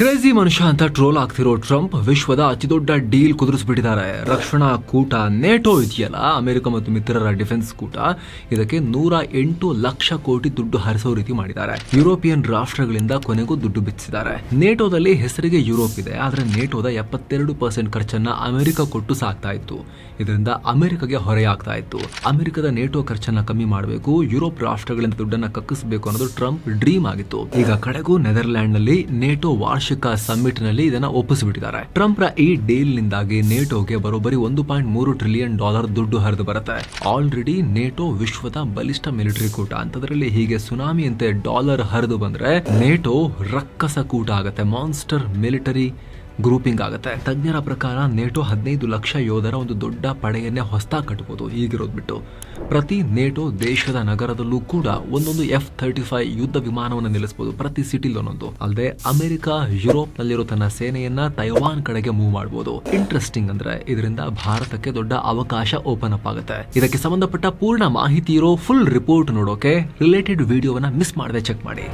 Crazy ಮನುಷ್ಯ ಅಂತ troll ಆಗ್ತಿರೋ ಟ್ರಂಪ್ ವಿಶ್ವದ ಅತಿದೊಡ್ಡ ಡೀಲ್ ಕುದುರಿಸ್ಬಿಟ್ಟಿದ್ದಾರೆ. ರಕ್ಷಣಾ ಕೂಟ ನೇಟೋ ಇದೆಯಲ್ಲ, ಅಮೆರಿಕ ಮತ್ತು ಮಿತ್ರರ ಡಿಫೆನ್ಸ್ ಕೂಟ. ಇದಕ್ಕೆ ನೂರ ಎಂಟು ಲಕ್ಷ ಕೋಟಿ ದುಡ್ಡು ಹರಿಸೋ ರೀತಿ ಮಾಡಿದ್ದಾರೆ. ಯುರೋಪಿಯನ್ ರಾಷ್ಟ್ರಗಳಿಂದ ಕೊನೆಗೂ ದುಡ್ಡು ಬಿಚ್ಚಿದ್ದಾರೆ. ನೇಟೋದಲ್ಲಿ ಹೆಸರಿಗೆ ಯುರೋಪ್ ಇದೆ, ಆದರೆ ನೇಟೋದ ಎಪ್ಪತ್ತೆರಡು ಪರ್ಸೆಂಟ್ ಖರ್ಚನ್ನ ಅಮೆರಿಕ ಕೊಟ್ಟು ಸಾಕ್ತಾ ಇತ್ತು. ಇದರಿಂದ ಅಮೆರಿಕಗೆ ಹೊರೆಯಾಗ್ತಾ ಇತ್ತು. ಅಮೆರಿಕದ ನೇಟೋ ಖರ್ಚನ್ನ ಕಮ್ಮಿ ಮಾಡಬೇಕು, ಯುರೋಪ್ ರಾಷ್ಟ್ರಗಳಿಂದ ದುಡ್ಡನ್ನ ಕಕ್ಕಿಸಬೇಕು ಅನ್ನೋದು ಟ್ರಂಪ್ ಡ್ರೀಮ್ ಆಗಿತ್ತು. ಈಗ ಕಡೆಗೂ ನೆದರ್ಲ್ಯಾಂಡ್ನಲ್ಲಿ ನೇಟೋ ವಾರ್ಷಿಕ ಸಮ್ಮಿಟ್ನಲ್ಲಿ ಇದನ್ನ ಒಪ್ಪಿಸಿಬಿಟ್ಟಿದ್ದಾರೆ. ಟ್ರಂಪ್ ರ ಈ ಡೀಲ್ ನಿಂದಾಗಿ ನೇಟೋಗೆ ಬರೋಬ್ಬರಿ ಒಂದು ಪಾಯಿಂಟ್ ಮೂರು ಟ್ರಿಲಿಯನ್ ಡಾಲರ್ ದುಡ್ಡು ಹರಿದು ಬರುತ್ತೆ. ಆಲ್ರೆಡಿ ನೇಟೋ ವಿಶ್ವದ ಬಲಿಷ್ಠ ಮಿಲಿಟರಿ ಕೂಟ. ಅಂತದ್ರಲ್ಲಿ ಹೀಗೆ ಸುನಾಮಿ ಅಂತೆ ಡಾಲರ್ ಹರಿದು ಬಂದ್ರೆ ನೇಟೋ ರಕ್ಕಸ ಕೂಟ ಆಗತ್ತೆ. ಮಾನ್ಸ್ಟರ್ ಮಿಲಿಟರಿ ಗ್ರೂಪಿಂಗ್ ಆಗುತ್ತೆ. ತಜ್ಞರ ಪ್ರಕಾರ ನೇಟೋ ಹದಿನೈದು ಲಕ್ಷ ಯೋಧರ ಒಂದು ದೊಡ್ಡ ಪಡೆಯನ್ನೇ ಹೊಸ್ತಾ ಕಟ್ಬೋದು ಈಗಿರೋದು ಬಿಟ್ಟು ಪ್ರತಿ ನೇಟೋ ದೇಶದ ನಗರದಲ್ಲೂ ಕೂಡ ಒಂದೊಂದು ಎಫ್ ತರ್ಟಿ ಫೈವ್ ಯುದ್ಧ ವಿಮಾನವನ್ನು ನಿಲ್ಲಿಸಬಹುದು ಪ್ರತಿ ಸಿಟಿಲ್ ಒಂದೊಂದು ಅಲ್ಲದೆ ಅಮೆರಿಕ ಯುರೋಪ್ ನಲ್ಲಿರೋ ತನ್ನ ಸೇನೆಯನ್ನ ತೈವಾನ್ ಕಡೆಗೆ ಮೂವ್ ಮಾಡಬಹುದು ಇಂಟ್ರೆಸ್ಟಿಂಗ್ ಅಂದ್ರೆ ಇದರಿಂದ ಭಾರತಕ್ಕೆ ದೊಡ್ಡ ಅವಕಾಶ ಓಪನ್ ಅಪ್ ಆಗುತ್ತೆ. ಇದಕ್ಕೆ ಸಂಬಂಧಪಟ್ಟ ಪೂರ್ಣ ಮಾಹಿತಿ ಇರೋ ಫುಲ್ ರಿಪೋರ್ಟ್ ನೋಡೋಕೆ ರಿಲೇಟೆಡ್ ವಿಡಿಯೋವನ್ನ ಮಿಸ್ ಮಾಡದೆ ಚೆಕ್ ಮಾಡಿ.